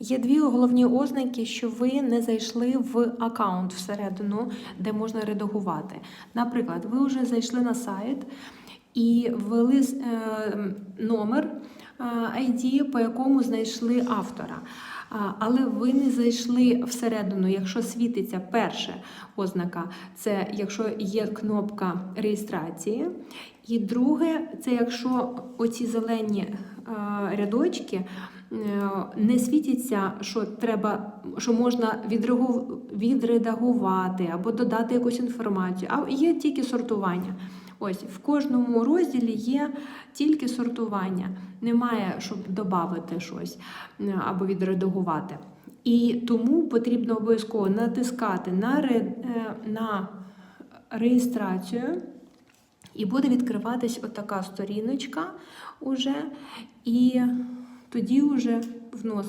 Є дві головні ознаки, що ви не зайшли в аккаунт всередину, де можна редагувати. Наприклад, ви вже зайшли на сайт і ввели е, номер ID, по якому знайшли автора. Але ви не зайшли всередину, якщо світиться перша ознака, це якщо є кнопка реєстрації. І друге, це якщо оці зелені е, рядочки е, не світяться, що треба, що можна відредагувати або додати якусь інформацію, а є тільки сортування. Ось в кожному розділі є тільки сортування. Немає, щоб додати щось е, або відредагувати. І тому потрібно обов'язково натискати на, ре- е, на реєстрацію. І буде відкриватись отака сторіночка уже, і тоді вже вносимо.